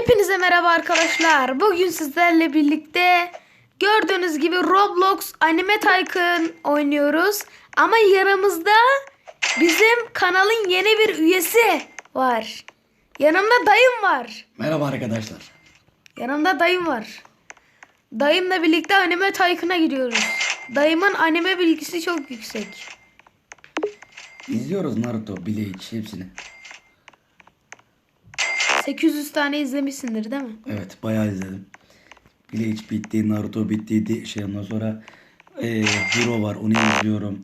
Hepinize merhaba arkadaşlar. Bugün sizlerle birlikte gördüğünüz gibi Roblox Anime Tycoon oynuyoruz. Ama yanımızda bizim kanalın yeni bir üyesi var. Yanımda dayım var. Merhaba arkadaşlar. Yanımda dayım var. Dayımla birlikte Anime Tycoon'a gidiyoruz. Dayımın anime bilgisi çok yüksek. İzliyoruz Naruto, Bleach hepsini. 800 tane izlemişsindir değil mi? Evet bayağı izledim. Bleach bitti, Naruto bitti. Şey ondan sonra eee Hero var onu izliyorum.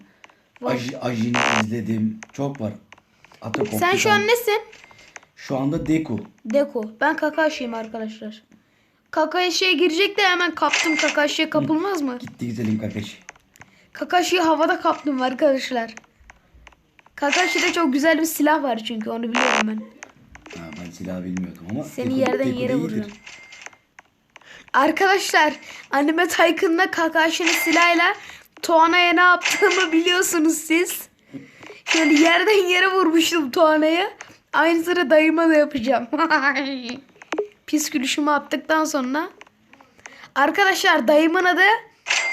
Aj, Ajin'i izledim. Çok var. Atı Sen şu an nesin? Şu anda Deku. Deko. Ben Kakashi'yim arkadaşlar. Kakashi'ye girecek de hemen kaptım. Kakashi'ye kapılmaz mı? Gitti güzelim Kakashi. Kakashi'yi havada kaptım arkadaşlar. Kakashi'de çok güzel bir silah var çünkü onu biliyorum ben. Silah bilmiyordum ama. Seni Deku- yerden Deku yere iyidir. vuracağım. Arkadaşlar Anime Tycoon'da Kakashi'nin silahıyla Toana'ya ne yaptığımı biliyorsunuz siz. Şöyle yerden yere vurmuştum Toana'ya. Aynısını dayıma da yapacağım. Pis gülüşümü attıktan sonra. Arkadaşlar dayımın adı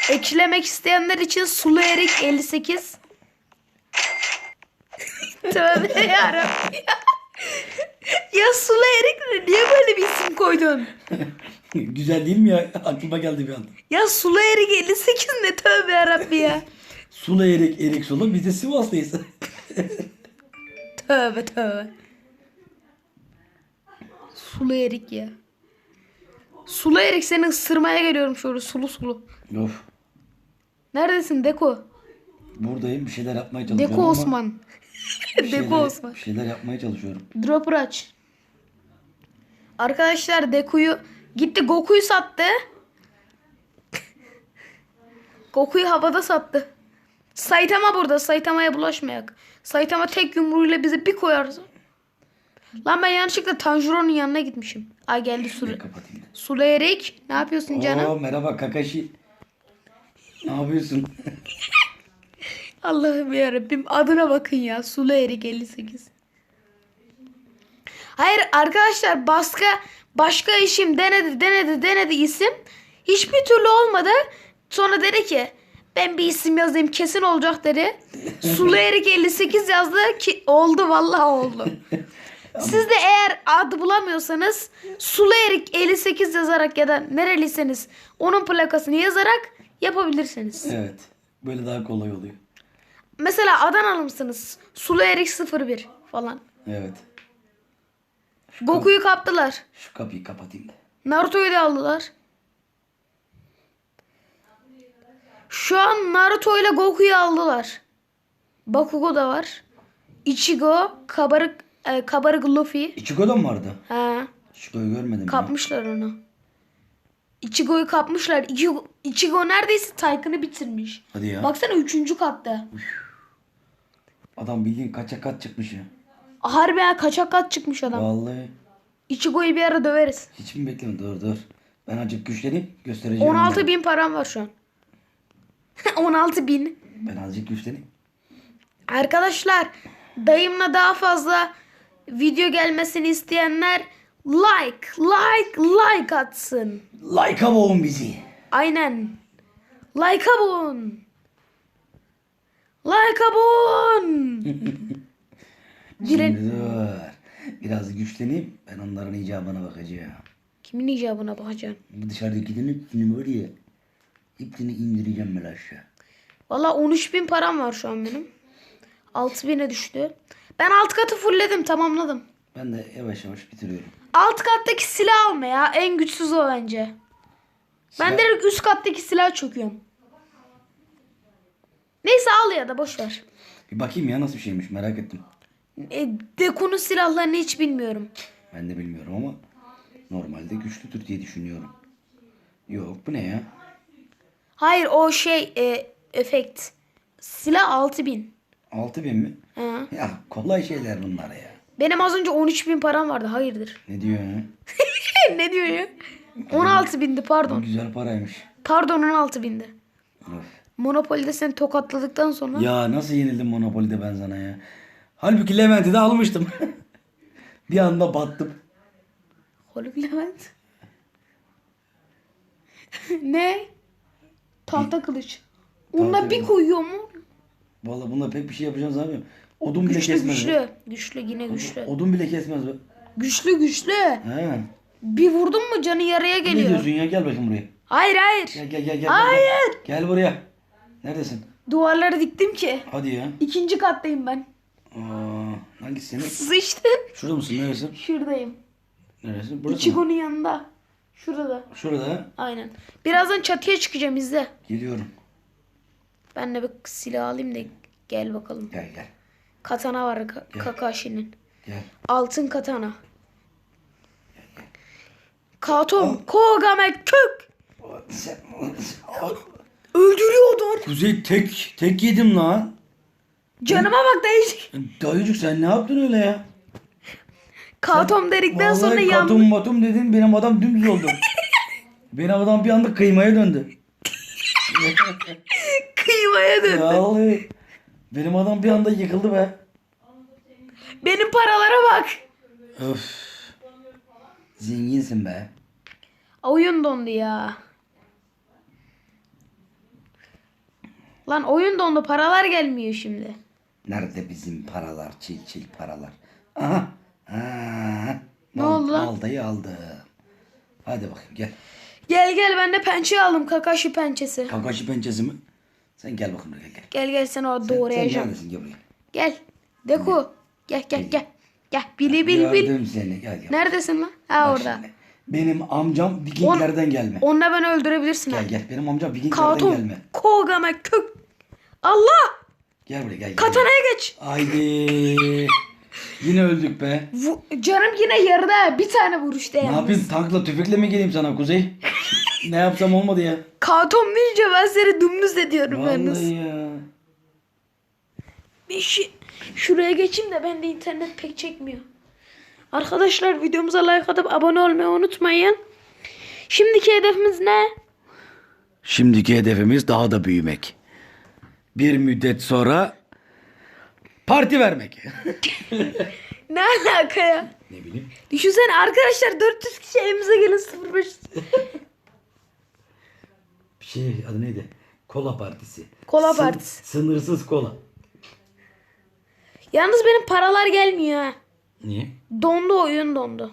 eklemek isteyenler için Sulu Erik 58. Tövbe yarabbim. Ya Sulu Erik ne? Niye böyle bir isim koydun? Güzel değil mi ya? Aklıma geldi bir anda. Ya Sulu Erik 58 ne tövbe yarabbi ya. Sula Erik, Erik Sulu. Biz de Sivaslıyız. Tövbe tövbe. Sulu Erik ya. Sulu Erik seni ısırmaya geliyorum şöyle sulu sulu. of. Neredesin Deko? Buradayım bir şeyler yapmaya çalışıyorum Deko ama Osman. Bir şeyler- Osman. Bir şeyler yapmaya çalışıyorum. Dropper aç. Arkadaşlar Deku'yu gitti Goku'yu sattı. Goku'yu havada sattı. Saitama burada. Saitama'ya bulaşmayak. Saitama tek yumruğuyla bizi bir koyarsa. Lan ben yanlışlıkla Tanjiro'nun yanına gitmişim. Ay geldi Sule. Sule Erik. Ne yapıyorsun canım? Oo, merhaba Kakashi. Ne yapıyorsun? Allah'ım yarabbim adına bakın ya. Sule Erik 58. Hayır arkadaşlar başka başka işim denedi denedi denedi isim. Hiçbir türlü olmadı. Sonra dedi ki ben bir isim yazayım kesin olacak dedi. Sule Erik 58 yazdı ki oldu vallahi oldu. Siz de eğer adı bulamıyorsanız Sule Erik 58 yazarak ya da nereliyseniz onun plakasını yazarak yapabilirsiniz. evet. Böyle daha kolay oluyor. Mesela Adanalı mısınız? Sulu Erik 01 falan. Evet. Goku'yu kaptılar. Şu kapıyı kapatayım da. Naruto'yu da aldılar. Şu an Naruto ile Goku'yu aldılar. Bakugo da var. Ichigo, kabarık e, kabarık Luffy. Ichigo da mı vardı? Ha, Ichigo'yu görmedim ya. kapmışlar onu. Ichigo'yu kapmışlar. Ichigo, Ichigo neredeyse Tycoon'u bitirmiş. Hadi ya. Baksana üçüncü katta. Adam bildiğin kaçak kat çıkmış ya. Harbiden kaçak kat çıkmış adam. Vallahi. Ichigo'yu bir ara döveriz. Hiç mi beklemiyorum? Dur dur. Ben azıcık güçleneyim. Göstereceğim. 16 onlara. bin param var şu an. 16 bin. Ben azıcık güçleneyim. Arkadaşlar dayımla daha fazla video gelmesini isteyenler like like like atsın. Like'a boğun bizi. Aynen. Like'a bun. Like'a bun. Diren- Şimdi dur. Biraz güçleneyim. Ben onların icabına bakacağım. Kimin icabına bakacaksın? Bu dışarıdakilerin hepsini var ya. Hepsini indireceğim ben aşağı. Valla 13 bin param var şu an benim. 6 bine düştü. Ben alt katı fullledim tamamladım. Ben de yavaş yavaş bitiriyorum. Alt kattaki silah alma ya. En güçsüz o bence. Ben Silah- direkt üst kattaki silah çöküyorum. Neyse al ya da boş ver. Bir bakayım ya nasıl bir şeymiş merak ettim. E, Deku'nun silahlarını hiç bilmiyorum. Ben de bilmiyorum ama normalde güçlüdür diye düşünüyorum. Yok bu ne ya? Hayır o şey e, efekt. Silah 6000. 6000 mi? Ha. Ya kolay şeyler bunlar ya. Benim az önce 13 bin param vardı. Hayırdır? Ne diyor ya? ne diyor ya? 16 bindi Bu pardon. güzel paraymış. Pardon 16 bindi. Of. Monopoly'de seni tokatladıktan sonra. Ya nasıl yenildim Monopoly'de ben sana ya? Halbuki Levent'i de almıştım. bir anda battım. Haluk Levent. ne? Tahta kılıç. Onunla bir koyuyor mu? Vallahi bununla pek bir şey yapacağını sanmıyorum. Odun bile Güçlü kesmez. be. güçlü. Güçlü yine güçlü. Odun bile kesmez be. Güçlü güçlü. He. Bir vurdun mu canı yarıya Ne geliyor. diyorsun ya? Gel bakayım buraya. Hayır hayır. Gel gel gel gel. Hayır. Gel buraya. Neredesin? Duvarları diktim ki. Hadi ya. İkinci kattayım ben. Aa, hangisi senin? Sıçtın. Şurada mısın? Neresi? Şuradayım. Neresi? Burası? Ichigo'nun yanında. Şurada. Şurada. Aynen. Birazdan çatıya çıkacağım izle. Geliyorum. Ben de bir silah alayım da gel bakalım. Gel gel. Katana var Ka- Kakashi'nin. Gel. Altın katana. Katon Kogame kök. Sen... Öldürüyordun. Kuzey tek tek yedim lan. Canıma bak değişik. Dayıcık sen ne yaptın öyle ya? Katom dedikten sonra Vallahi yandım. katum matum dedin benim adam dümdüz oldu. benim adam bir anda kıymaya döndü. Kıymaya döndü. Vallahi benim adam bir anda yıkıldı be. Benim paralara bak. Öf. Zenginsin be. Oyun dondu ya. Lan oyun dondu paralar gelmiyor şimdi. Nerede bizim paralar, çil çil paralar? Aha. Aha. Ne Mal- oldu lan? Maldayı aldım. Hadi bakayım gel. Gel gel ben de pençe aldım Kakashi pençesi. Kakashi pençesi mi? Sen gel bakayım buraya gel. Gel gel sen o Sen, sen doğrayacağım. neredesin gel buraya. Gel. Deku. Gel gel gel. Gel bili bil bil. Gördüm seni gel gel. Neredesin lan? Ha Bak orada. şimdi, Benim amcam Vikinglerden gelme. Onunla beni öldürebilirsin. Gel gel benim amcam Vikinglerden Katon. gelme. Kogame kök. Allah. Gel buraya gel. gel. Katanaya geç. Haydi. Yine öldük be. Vu- canım yine yarıda. Bir tane vuruşta Ne yalnız. yapayım tankla tüfekle mi geleyim sana Kuzey? ne yapsam olmadı ya. Katom deyince ben seni dümdüz ediyorum yalnız. Vallahi ya. Bir şey- Şuraya geçeyim de bende internet pek çekmiyor. Arkadaşlar videomuza like atıp abone olmayı unutmayın. Şimdiki hedefimiz ne? Şimdiki hedefimiz daha da büyümek. Bir müddet sonra parti vermek. Ne alaka ya? ne bileyim. Düşünsene arkadaşlar 400 kişi evimize gelin 05. Bir şey adı neydi? Kola partisi. Kola partisi. Sınırsız kola. Yalnız benim paralar gelmiyor ha. Niye? Dondu oyun dondu.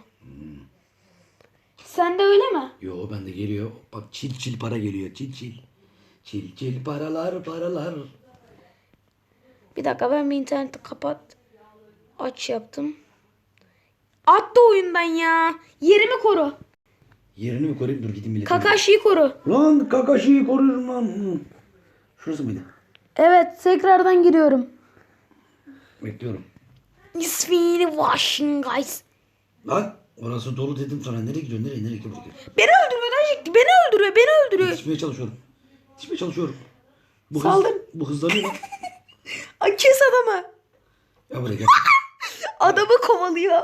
Sen de öyle mi? Yo bende geliyor. Bak çil çil para geliyor. Çil çil. Çil çil paralar paralar. Bir dakika ben bir interneti kapat. Aç yaptım. Attı oyundan ya. Yerimi koru. Yerini mi koruyayım? Dur gideyim bile. Kakashi'yi koru. Lan Kakashi'yi koruyorum lan. Şurası mıydı? Evet tekrardan giriyorum. Bekliyorum. İsmini washing guys. Lan orası dolu dedim sana. Nereye gidiyorsun? Nereye? Nereye gidiyorsun? Beni öldürüyor Najik. Beni öldürüyor. Beni öldürüyor. Yetişmeye çalışıyorum. Yetişmeye çalışıyorum. Bu Saldım. Hız, bu hızlanıyor lan. Ay kes adamı. Ya buraya gel. Adamı kovalıyor.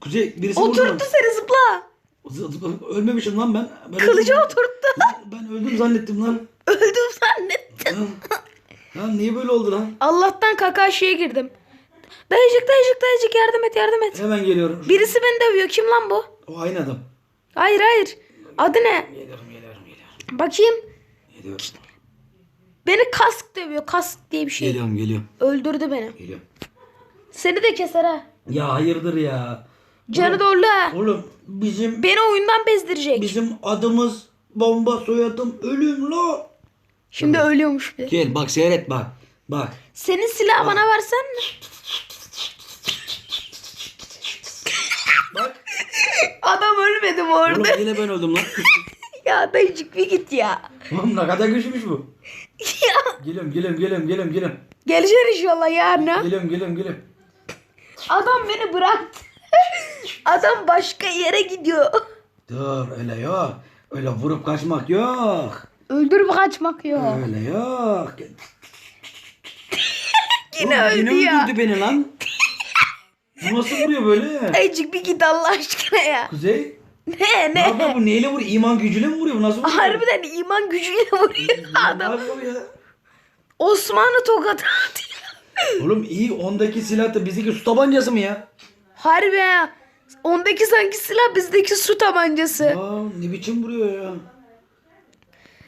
Kuzey birisi vurdu. Oturttu seni zıpla. Zı- zı- Ölmemişim lan ben. ben Kılıcı öldüm. oturttu. Ben öldüm zannettim lan. Öldüm zannettim. Lan, lan niye böyle oldu lan? Allah'tan Kakashi'ye girdim. Dayıcık dayıcık dayıcık yardım et yardım et. Hemen geliyorum. Birisi beni dövüyor. Kim lan bu? O aynı adam. Hayır hayır. Adı ne? Geliyorum geliyorum geliyorum. Bakayım. Geliyorum. Beni kask dövüyor. Kask diye bir şey. Geliyorum geliyorum. Öldürdü beni. Geliyorum. Seni de keser ha. Ya hayırdır ya. Canı doldu ha. Oğlum bizim Beni oyundan bezdirecek. bizim adımız bomba soyadım ölüm lo. Şimdi ölüyormuş bir. Gel bak seyret bak. Bak. Senin silahı bana versen? Bak. Adam ölmedi mi Oğlum orada? yine ben öldüm lan. ya dayıcık bir git ya. Oğlum ne kadar güçlüymüş bu. ya. Geliyorum geliyorum geliyorum geliyorum geliyorum. Geleceksin inşallah yarına. Geliyorum geliyorum geliyorum. Adam beni bıraktı. Adam başka yere gidiyor. Dur öyle yok. Öyle vurup kaçmak yok. Öldürüp kaçmak yok. Öyle yok. Yine Oğlum, öldü yine ya. öldürdü beni lan. Bu nasıl vuruyor böyle? Dayıcık bir git Allah aşkına ya. Kuzey. Ne Ne yapıyor ne? bu? Neyle vuruyor? İman gücüyle mi vuruyor? Bu nasıl vuruyor? Harbiden iman gücüyle vuruyor Ne adam. yapıyor ya? Osmanlı tokat atıyor. Oğlum iyi ondaki silah da bizdeki su tabancası mı ya? Harbi ya. Ondaki sanki silah bizdeki su tabancası. Aa, ne biçim vuruyor ya?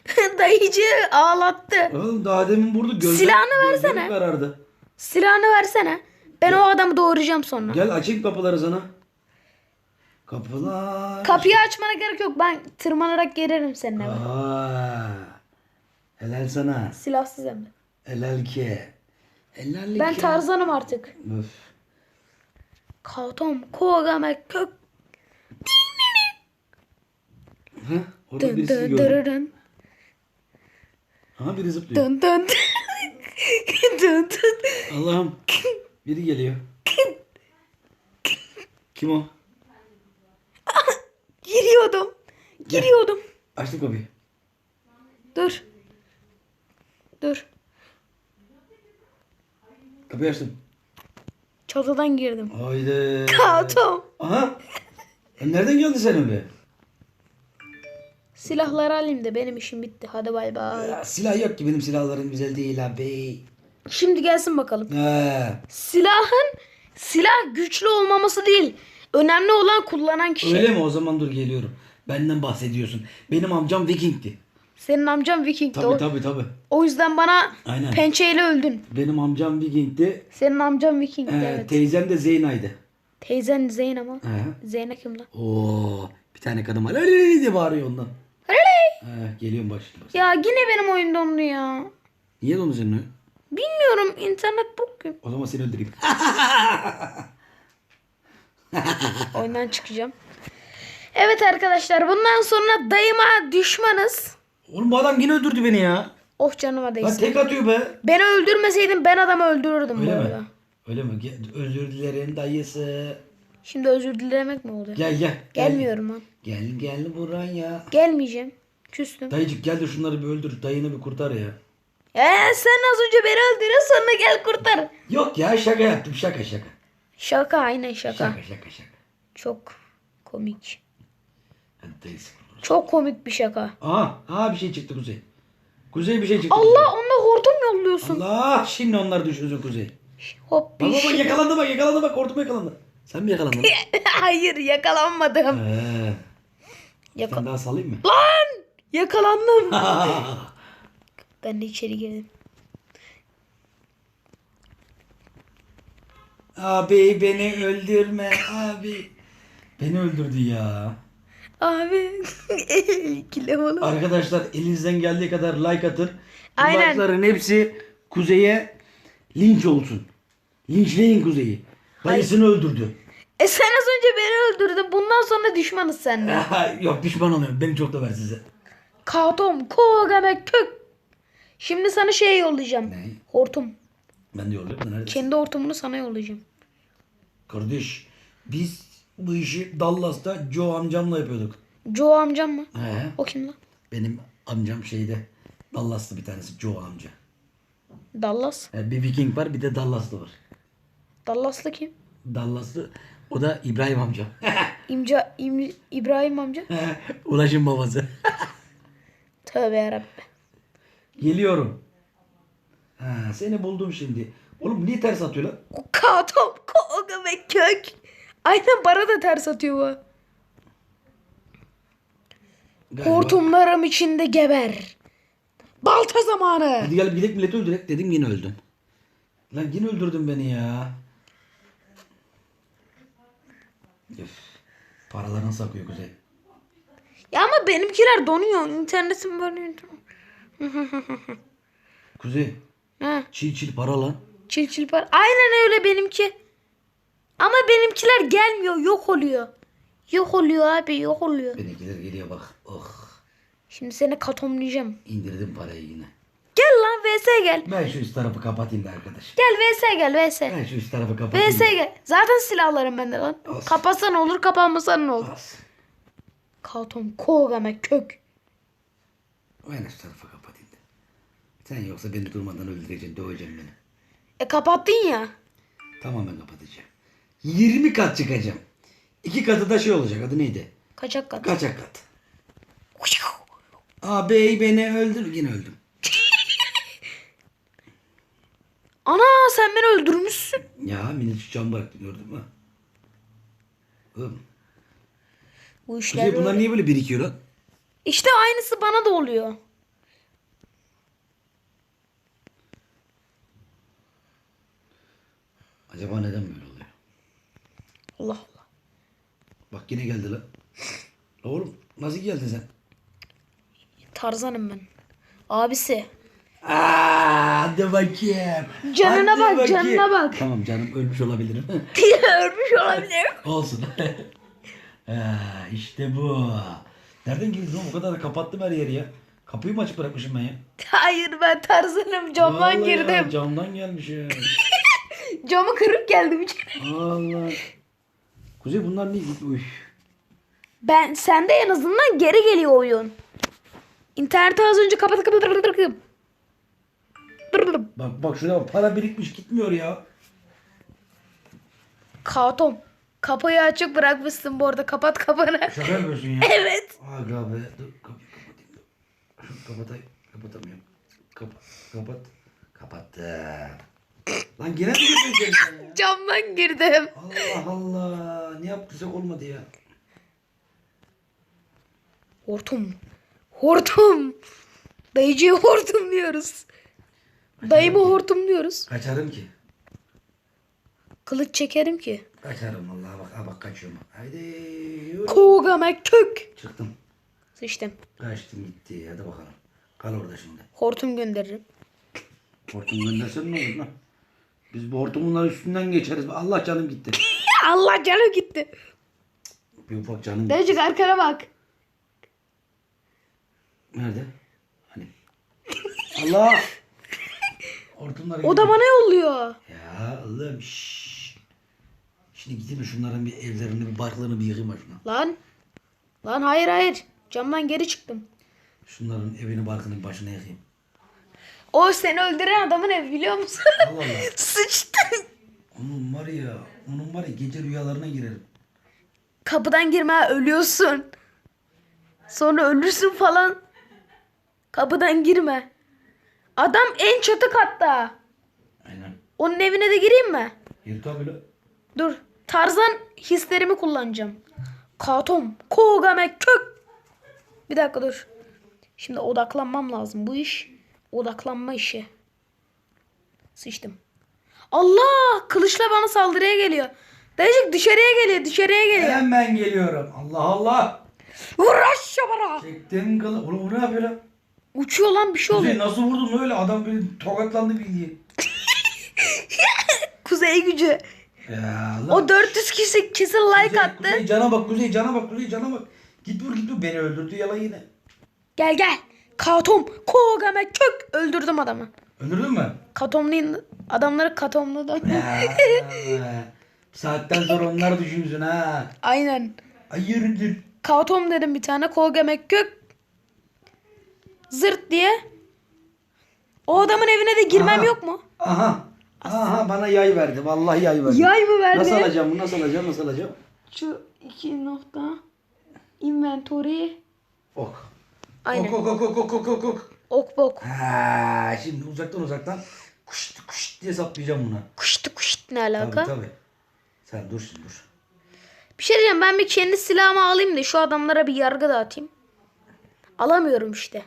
Dayıcı ağlattı. Oğlum daha demin vurdu. Gözler, Silahını gözlerim versene. karardı. Silahını versene. Ben o adamı doğuracağım sonra. Gel açayım kapıları sana. Kapılar. Kapıyı açmana gerek yok. Ben tırmanarak gelirim seninle. Aa, helal sana. Silahsız hem de. Helal ki. Helal Ben ki. Tarzan'ım artık. Öf. Katom, kogame, kök. Ha, orada Dın birisi dın gördüm. dırırın. Aha biri zıplıyor. Dın dın. Allah'ım. Biri geliyor. Kim o? Giriyordum. Giriyordum. Açtım kapıyı. Dur. Dur. Kapıyı açtım. Çatıdan girdim. Haydi. Katom. Aha. Nereden geldin sen öyle? Silahları alayım da benim işim bitti. Hadi bay bay. Ya, silah yok ki benim silahlarım güzel değil abi. Şimdi gelsin bakalım. He. Silahın silah güçlü olmaması değil. Önemli olan kullanan kişi. Öyle mi? O zaman dur geliyorum. Benden bahsediyorsun. Benim amcam Viking'ti. Senin amcan Viking'di. Tabii O, tabii tabii. o yüzden bana Aynen. pençeyle öldün. Benim amcam Viking'ti. Senin amcan Viking'di Ee, evet. Teyzem de Zeyna'ydı. Teyzen Zeyn ama. He. Zeynep kim lan? Oo, bir tane kadın var. Öyle diye bağırıyor ondan. He, geliyorum başlıyor. Ya yine benim oyun dondu ya. Niye dondu senin oyun? Bilmiyorum internet bugün. O zaman seni öldüreyim. Oyundan çıkacağım. Evet arkadaşlar bundan sonra dayıma düşmanız. Oğlum bu adam yine öldürdü beni ya. Of canıma Lan değsin. tek atıyor be. Beni öldürmeseydin ben adamı öldürürdüm Öyle bu mi? arada. Öyle mi? Ge- Özür dilerim dayısı. Şimdi özür dilemek mi oluyor? Gel gel. Gelmiyorum lan. Gel gel buraya. Gelmeyeceğim. Küstüm. Dayıcık gel de şunları bir öldür. Dayını bir kurtar ya. Ee, sen az önce beni öldürün sonra gel kurtar. Yok ya şaka yaptım şaka şaka. Şaka aynen şaka. Şaka şaka şaka. Çok komik. Hadi dayısı. Çok komik bir şaka. Aha, aha bir şey çıktı Kuzey. Kuzey bir şey çıktı. Allah onunla hortum yolluyorsun. Allah şimdi onlar düşürdü Kuzey. Hop bir Bak bak bak şey. yakalandı bak yakalandı bak hortum yakalandı. Sen mi yakalandın? Hayır yakalanmadım. Ee, Yaka sen daha salayım mı? Lan! Yakalandım. ben de içeri girdim. abi beni öldürme abi. Beni öldürdü ya. Abi ikile oğlum. Arkadaşlar elinizden geldiği kadar like atın. Bu Aynen. Like'ların hepsi Kuzey'e linç olsun. Linçleyin Kuzey'i. Dayısını öldürdü. E sen az önce beni öldürdün. Bundan sonra düşmanız seninle. Yok pişman oluyorum. Beni çok da ver size. Katom, kogame, kök. Şimdi sana şey yollayacağım. Ne? Hortum. Ben de yolluyorum da nerede? Kendi hortumunu sana yollayacağım. Kardeş biz bu işi Dallas'ta Joe amcamla yapıyorduk. Joe amcam mı? He. O kim lan? Benim amcam şeyde Dallas'ta bir tanesi Joe amca. Dallas. Yani bir Viking var bir de Dallas'lı var. Dallaslı kim? Dallaslı o da İbrahim amca. İmca, İm- İbrahim amca. Ulaşım babası. Tövbe yarabbim. Geliyorum. Ha, seni buldum şimdi. Oğlum niye ters atıyor lan? Katom, kogame, kök. Aynen bana da ters atıyor bu. Galiba. Hortumlarım içinde geber. Balta zamanı. Hadi gel gidelim milleti öldürek dedim yine öldün. Lan yine öldürdün beni ya. Üf. Paralarını sakıyor Kuzey. Ya ama benimkiler donuyor. İnternetim böyle. Kuzey Ha, çil çil para lan. çil çil par. Aynen öyle benimki. Ama benimkiler gelmiyor. Yok oluyor. Yok oluyor abi yok oluyor. Benimkiler geliyor bak. Oh Şimdi seni katomlayacağım. indirdim parayı yine. Gel lan VS gel. Ben şu üst tarafı kapatayım da arkadaş. Gel VS gel VS. Ben şu üst tarafı kapatayım. VS gel. Zaten silahlarım bende lan. Olsun. Kapatsan olur kapanmasan ne olur. As. Katom kogame kök. Ben üst tarafı kapatayım da. Sen yoksa beni durmadan öldüreceksin, döveceksin beni. E kapattın ya. Tamamen kapatacağım. 20 kat çıkacağım. İki katı da şey olacak. Adı neydi? Kaçak kat. Kaçak kat. Abi beni öldür. Yine öldüm. Ana sen beni öldürmüşsün. Ya şu cam bıraktı gördün mü? Oğlum. Bu işler Kuzey bunlar öyle. niye böyle birikiyor lan? İşte aynısı bana da oluyor. Acaba neden böyle oluyor? Allah Allah. Bak yine geldi lan. Oğlum nasıl geldin sen? Tarzanım ben. Abisi. Aa, hadi bakayım. Canına Hadi bak, canına bak. Tamam canım ölmüş olabilirim. Ölmüş olabilir. Olsun. ha, işte bu. Nereden girdin oğlum? O kadar da kapattım her yeri ya. Kapıyı mı açık bırakmışım ben ya? Hayır ben tarzanım. Camdan Vallahi ya, girdim. camdan gelmiş ya. Camı kırıp geldim içeri. Allah. Kuzey bunlar gitti? Uy. Ben sende en azından geri geliyor oyun. İnterneti az önce kapat kapat kapat kapat. Bak bak şuna bak para birikmiş gitmiyor ya. Katom. Kapıyı açık bırakmışsın bu arada. Kapat kapını. Şaka yapıyorsun ya. evet. Aga be. Dur kapıyı kapatayım. Kapatayım. Kapatamıyorum. Kapat. Kapat. Kapattım. Lan gene mi girdin sen ya? Camdan girdim. Allah Allah. Ne yaptıysak olmadı ya. Hortum. Hortum. Dayıcıya hortum diyoruz. Dayımı hortum diyoruz. Kaçarım ki. Kılıç çekerim ki. Kaçarım vallahi bak. Ha bak kaçıyorum. Haydi. yürü. Kovgamak kök. Çıktım. Sıçtım. Kaçtım gitti. Hadi bakalım. Kal orada şimdi. Hortum gönderirim. Hortum göndersen ne olur lan? Biz bu hortumunların üstünden geçeriz. Allah canım gitti. Allah canım gitti. Bir ufak canım gitti. Dayıcık arkana bak. Nerede? Hani? Allah! Hortumlar O da bana yolluyor. Ya Allah'ım şşş. Şimdi gideyim de şunların bir evlerini bir barklarını bir yıkayım ben şuna. Lan. Lan hayır hayır. Camdan geri çıktım. Şunların evini barkını başına yıkayım. O seni öldüren adamın evi biliyor musun? Allah Allah. Sıçtın. Onun var ya, onun var ya gece rüyalarına girerim. Kapıdan girme ölüyorsun. Sonra ölürsün falan. Kapıdan girme. Adam en çatı katta. Aynen. Onun evine de gireyim mi? Yır tabi lan. Dur. Tarzan hislerimi kullanacağım. Katom. Kogame kök. Bir dakika dur. Şimdi odaklanmam lazım. Bu iş odaklanma işi. Sıçtım. Allah! Kılıçla bana saldırıya geliyor. Dayıcık dışarıya geliyor. Dışarıya geliyor. Hemen geliyorum. Allah Allah. Uğraş bana. Çektim kılı. Oğlum o ne yapıyor lan? Uçuyor lan bir şey Kuzey oluyor. nasıl vurdun öyle? Adam böyle tokatlandı bildiğin. Kuzey gücü. Ya Allah. O 400 kişi kesin like Kuzey, attı. Kuzey cana bak Kuzey cana bak Kuzey cana bak. Git vur git vur beni öldürdü yalan yine. Gel gel. Katom. Kogame kök. Öldürdüm adamı. Öldürdün mü? Katomlayın. Adamları katomladım. Saatten sonra onlar düşünsün ha. Aynen. Hayırdır? Katom dedim bir tane. Kogemek kök. Zırt diye. O adamın evine de girmem Aha. yok mu? Aha. Aha bana yay verdi. Vallahi yay verdi. Yay mı verdi? Nasıl alacağım bunu? Nasıl alacağım? Nasıl alacağım? Şu iki nokta. Inventory. Ok. Aynen. Ok ok ok ok ok ok ok. Ok bok. Ha, şimdi uzaktan uzaktan kuşt kuşt diye saplayacağım buna. Kuştu kuşt ne Tabii alaka? tabii. Sen dur şimdi dur. Bir şey diyeceğim ben bir kendi silahımı alayım da şu adamlara bir yargı dağıtayım. Alamıyorum işte.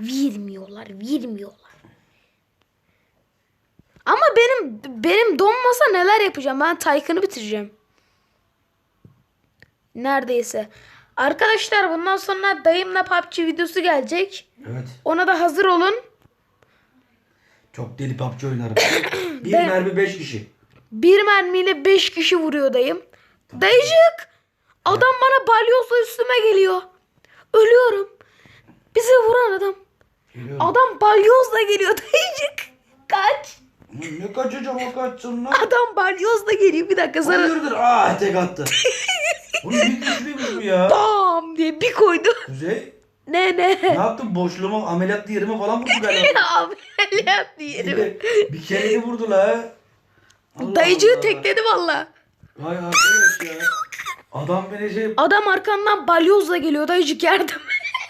Vermiyorlar, vermiyorlar. Ama benim benim donmasa neler yapacağım? Ben Taycan'ı bitireceğim. Neredeyse. Arkadaşlar bundan sonra dayımla PUBG videosu gelecek. Evet. Ona da hazır olun. Çok deli PUBG oynarım. bir Ben- mermi 5 kişi. Bir mermiyle 5 kişi vuruyor dayım. Dayıcık. Adam bana balyozla üstüme geliyor. Ölüyorum. Bizi vuran adam. Geliyorum. Adam balyozla geliyor dayıcık. Kaç. Ne kaçacağım o kaçsın lan. Adam balyozla geliyor. Bir dakika sana Hayırdır? Aa tek attı. Oğlum bir güçlüymüş bu ya. bam diye bir koydu. Kuzey Ne ne ne. yaptın? Boşluğuma ameliyatlı yerime falan vurdu galiba. Ameliyat Bir, diyelim. de, bir kere de vurdu la. Allah Dayıcığı Allah. tekledi valla. Vay arkadaş ya. Adam beni şey... Adam arkandan balyozla geliyor dayıcık yardım.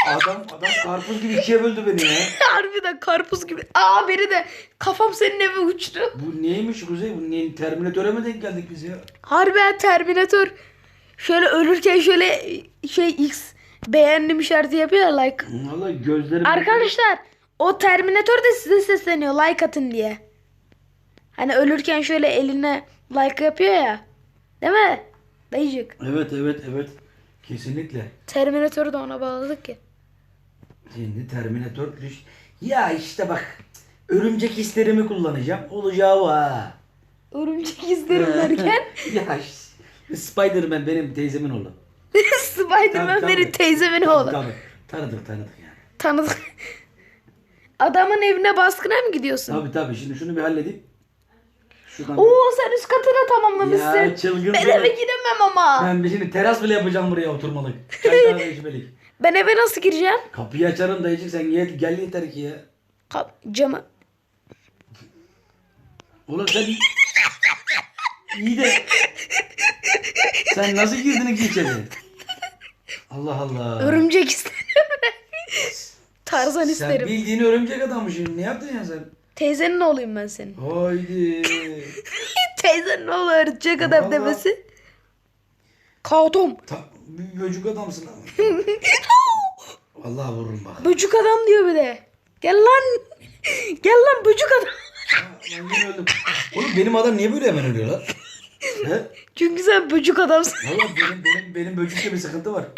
Adam, adam karpuz gibi ikiye böldü beni ya. Harbiden karpuz gibi. Aa beni de kafam senin eve uçtu. Bu neymiş Kuzey? Bu ne? Terminatöre mi denk geldik biz ya? Harbiden Terminator. Şöyle ölürken şöyle şey X beğendim işareti yapıyor ya like. Valla gözlerim... Arkadaşlar o Terminator da size sesleniyor like atın diye. Hani ölürken şöyle eline like yapıyor ya. Değil mi? Dayıcık. Evet evet evet. Kesinlikle. Terminator'u da ona bağladık ki. Şimdi Terminator düş. Ya işte bak. Örümcek hislerimi kullanacağım. Olacağı o ha. Örümcek izlerim derken ya ş- Spider-Man benim teyzemin oğlu. Spider-Man Tabii, benim tabii. teyzemin oğlu. Tabii. Tanıdık tanıdık yani. Tanıdık. Adamın evine baskına mı gidiyorsun? Tabii tabii. Şimdi şunu bir halledeyim. Şuradan Oo sen üst katını tamamlamışsın. Ya, çılgın ben eve giremem ama. Ben bir şimdi teras bile yapacağım buraya oturmalık. Çay kahve içmelik. Ben eve nasıl gireceğim? Kapıyı açarım dayıcık sen gel, gel yeter ki ya. Kap camı. Oğlum sen iyi de sen nasıl girdin ki içeri? Allah Allah. Örümcek isterim. Tarzan Sen isterim. bildiğin örümcek adammışsın. Ne yaptın ya sen? Teyzenin oğluyum ben senin. Haydi. Teyzenin oğlu örümcek adam Vallahi. demesi. Kaotom. Ta, bir böcük adamsın ama. Vallahi vururum bak. Böcük adam diyor bir de. Gel lan. Gel lan böcük adam. Ha, Ben yine öldüm. Oğlum benim adam niye böyle hemen ölüyor lan? He? Çünkü sen böcük adamsın. Valla benim, benim, benim böcükte bir sıkıntı var.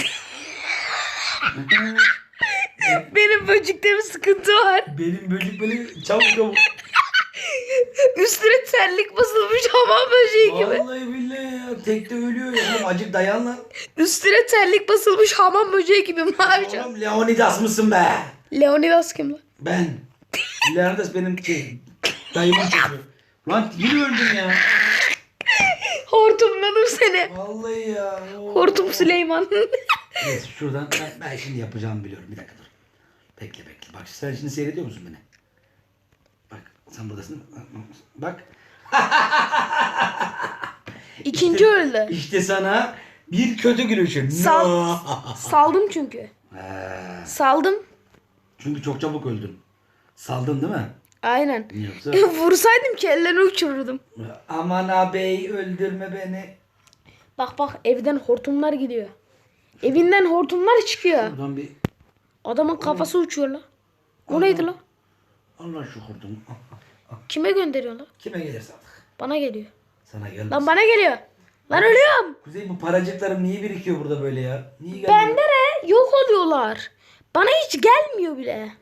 Benim böcükte bir sıkıntı var. benim böcük böyle çabuk çabuk. Üstüne terlik basılmış hamam böceği gibi. Vallahi billahi ya. Tekte ölüyor ya. Oğlum acık dayan lan. Üstüne terlik basılmış hamam böceği gibi mavi. Oğlum Leonidas mısın be? Leonidas kim lan? Ben. Leonidas benim şey, dayımın çocuğu. Lan yine öldüm ya. Hortumladım seni. Vallahi ya. Hortum Süleyman. Neyse şuradan ben, ben şimdi yapacağımı biliyorum. Bir dakika dur. Bekle bekle. Bak sen şimdi seyrediyor musun beni? Bak sen buradasın. Bak. İkinci öldü. İşte sana bir kötü gülüşün. Sal-. Saldım çünkü. He. Saldım. Çünkü çok çabuk öldün. Saldın değil mi? Aynen. Yoksa Vursaydım kelleni uçururdum. aman ağabey öldürme beni. Bak bak evden hortumlar gidiyor. Evinden hortumlar çıkıyor. Buradan bir Adamın kafası uçuyor lan. O neydi lan? Allah kurtumu. Kime gönderiyor lan? Kime gelirse artık. Bana geliyor. Sana gelmez. Lan bana geliyor. Lan ölüyorum. Kuzey bu paracıklarım niye birikiyor burada böyle ya? Niye gelmiyor? Bende ne? Yok oluyorlar. Bana hiç gelmiyor bile.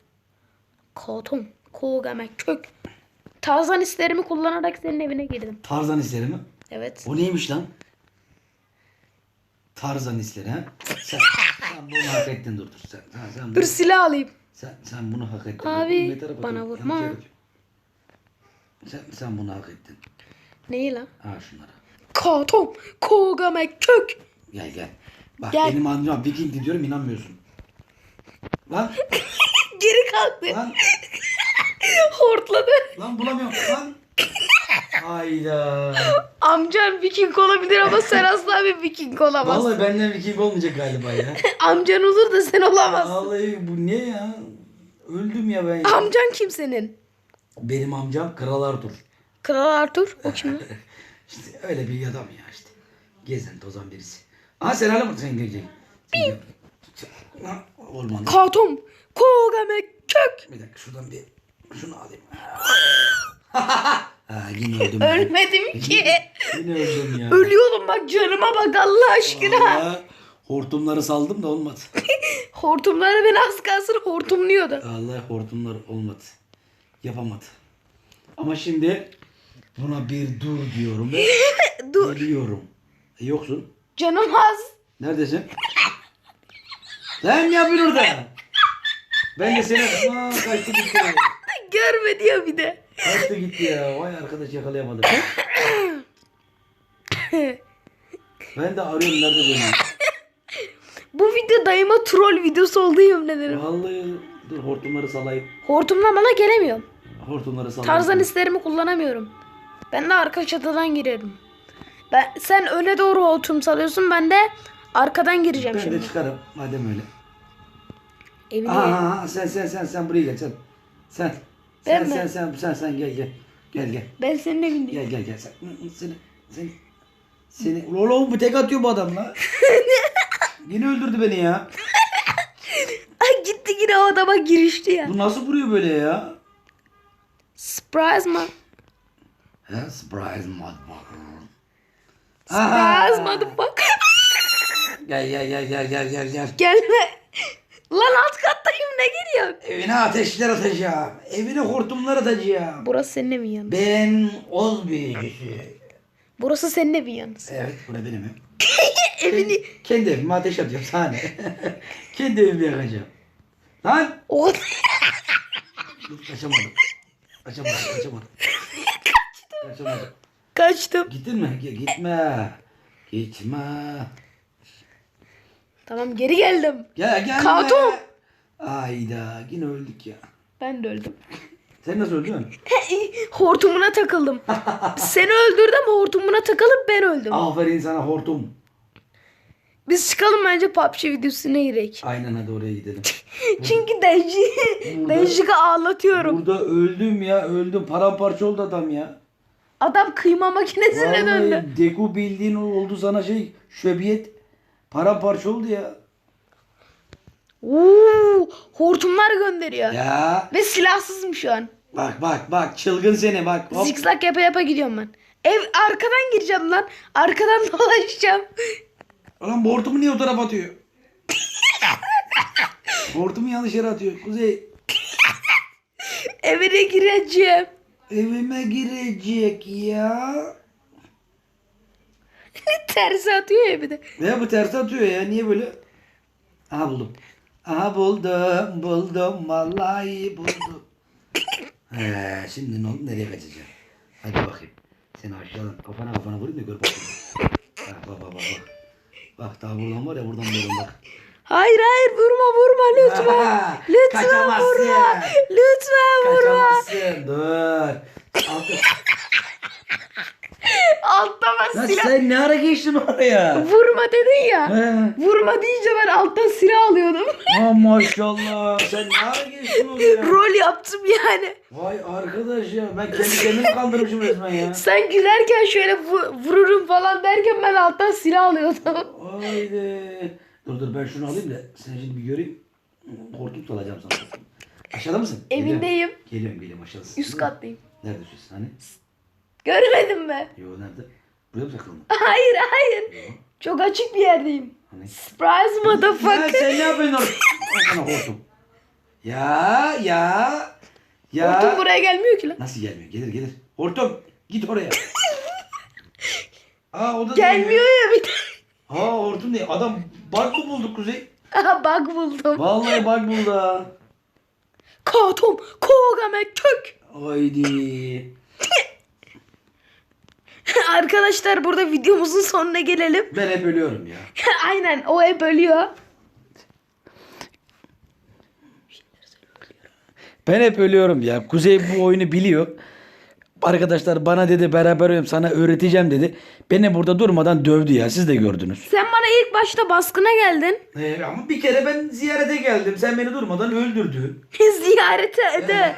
Kotum. Kogame kök. Tarzan hislerimi kullanarak senin evine girdim. Tarzan hisleri mi? Evet. O neymiş lan? Tarzan hisleri ha? Sen, sen bunu hak ettin dur dur. Sen, sen, sen, Dur bunu, silah alayım. sen, sen bunu hak ettin. Abi, bana dön? vurma. Sen, sen bunu hak ettin. Neyi lan? Ha şunları. Kotum. Kogame kök. Gel gel. Bak Gel. benim anlıyorum. Viking diyorum inanmıyorsun. Lan Geri kalktı. lan Hortladı. lan bulamıyorum lan. Hayda. Amcan viking olabilir ama sen asla bir viking olamazsın. Vallahi benden Viking olmayacak galiba ya. Amcan olur da sen olamazsın. Vallahi bu ne ya? Öldüm ya ben ya. Amcan kim senin? Benim amcam Kral Arthur. Kral Arthur. O kim? İşte öyle bir adam ya işte. Gezen tozan birisi. Aha sen hala mı? Sen gel gel. Sen Olmadı. Katom. Kogame kök. Bir dakika şuradan bir şunu alayım. ha, yine öldüm. ya. Ölmedim ki. Yine öldüm ya. Ölüyorum bak canıma bak Allah aşkına. Vallahi hortumları saldım da olmadı. Hortumları beni az kalsın hortumluyordu. Allah hortumlar olmadı. Yapamadı. Ama şimdi buna bir dur diyorum ve Dur. geliyorum. E, yoksun. Canım az. Neredesin? Lan ne yapıyorsun orada? Ben de seni... Aa, kaçtı gitti. Görme diyor bir de. Kaçtı gitti ya. Vay arkadaş yakalayamadım. Ben de arıyorum nerede benim. Bu video dayıma troll videosu oldu yemin ederim. Vallahi dur hortumları salayım. Hortumlamana gelemiyorum. Hortumları salayım. Tarzan hislerimi kullanamıyorum. Ben de arka çatıdan girerim. Ben, sen öne doğru hortum salıyorsun ben de arkadan gireceğim Ben şimdi. de çıkarım. Madem öyle. Evine. Aa, sen sen sen sen buraya gel sen. Sen. Ben Sen mi? sen sen sen sen gel gel. Gel gel. Ben senin evindeyim. Gel gel gel sen. Seni seni Seni oğlum bu tek atıyor bu adam la. Yine öldürdü beni ya. Ay gitti yine o adama girişti ya. Bu nasıl vuruyor böyle ya? Surprise mı? He, surprise motherfucker. Surprise motherfucker. Gel gel gel gel gel gel gel. Gelme. Geliyorsun? Evine ateşler atacağım. Evine hortumlar atacağım. Burası senin evin yalnız. Ben Oz büyücüsü. Burası senin evin yalnız. Evet bura benim evim. Evini... Kendi evime ateş atıyorum sahne. Kendi evimi yakacağım. Lan! O... Dur, Kaçamadım. Kaçamadım, kaçamadım. Kaçamadım. Kaçtım. Gittin mi? Gitme. Gitme. Tamam geri geldim. Gel gel. Katum. Ayda yine öldük ya. Ben de öldüm. Sen nasıl öldün? hortumuna takıldım. Seni öldürdü ama hortumuna takılıp ben öldüm. Aferin sana hortum. Biz çıkalım bence PUBG videosuna girek. Aynen hadi oraya gidelim. Çünkü Denji, Denji'yi ağlatıyorum. Burada öldüm ya öldüm. Paramparça oldu adam ya. Adam kıyma makinesine döndü. Vallahi Deku bildiğin oldu sana şey şöbiyet. Paramparça oldu ya. Oo, hortumlar gönderiyor. Ya Ve silahsızım şu an. bak bak bak çılgın seni bak. Hop. Zikzak yapa yapa gidiyorum ben. Ev arkadan gireceğim lan. Arkadan dolaşacağım. Ulan bu hortumu niye o tarafa atıyor? hortumu yanlış yere atıyor. Kuzey Evine gireceğim. evime girecek ya. Tersi atıyor ya bir de. Ya bu ters atıyor ya niye böyle? Aha buldum. Aha buldum buldum vallahi buldum. He, şimdi ne oldu nereye kaçacağım? Hadi bakayım. Seni aşağıdan kafana kafana vurayım da gör bakayım. Bak bak bak bak. Bak daha buradan var ya buradan buradan bak. Hayır hayır vurma vurma lütfen. Aha, lütfen kaçamazsın. vurma. Lütfen vurma. Kaçamazsın dur. Altı. Alttan ben Lan silah. sen ne ara geçtin oraya? Vurma dedin ya. He. Vurma deyince ben alttan silah alıyordum. Ha maşallah. Sen ne ara geçtin oraya? Rol yaptım yani. Vay arkadaş ya ben kendi kendimi kandırmışım resmen ya. Sen gülerken şöyle vu- vururum falan derken ben alttan silah alıyordum. Haydi. Dur dur ben şunu alayım da seni şimdi bir göreyim. Hortum salacağım sana. Aşağıda mısın? Evindeyim. Geliyorum geliyorum, geliyorum aşağıdasın. Üst kattayım. Nerede üst hani? Görmedin mi? Yo nerede? Buraya mı saklandın? Hayır hayır. Çok açık bir yerdeyim. Hani? Surprise Ya motherfucker. sen ne yapıyorsun orada? Sana hortum. Ya ya. Ya. Hortum buraya gelmiyor ki lan. Nasıl gelmiyor? Gelir gelir. Hortum git oraya. Aa o da Gelmiyor ya bir de. Ha hortum değil. Adam bug mı bulduk Kuzey? Aha bug buldum. Vallahi bug buldu ha. Katom kogame kök. Haydi. Arkadaşlar burada videomuzun sonuna gelelim. Ben hep ölüyorum ya. Aynen o hep ölüyor. Ben hep ölüyorum ya. Kuzey bu oyunu biliyor. Arkadaşlar bana dedi beraber oynayalım sana öğreteceğim dedi. Beni burada durmadan dövdü ya siz de gördünüz. Sen bana ilk başta baskına geldin. Ee, ama bir kere ben ziyarete geldim. Sen beni durmadan öldürdün. Ziyarete de.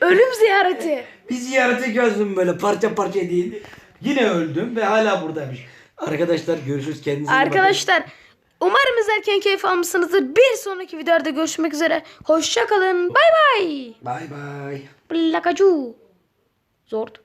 Ölüm ziyareti. Bir ziyarete gözüm böyle parça parça değil. Yine öldüm ve hala buradaymış. Arkadaşlar görüşürüz kendinize iyi bakın. Arkadaşlar umarım izlerken keyif almışsınızdır. Bir sonraki videoda görüşmek üzere. Hoşça kalın. Bay bay. Bay bay. Plakacu. Zord.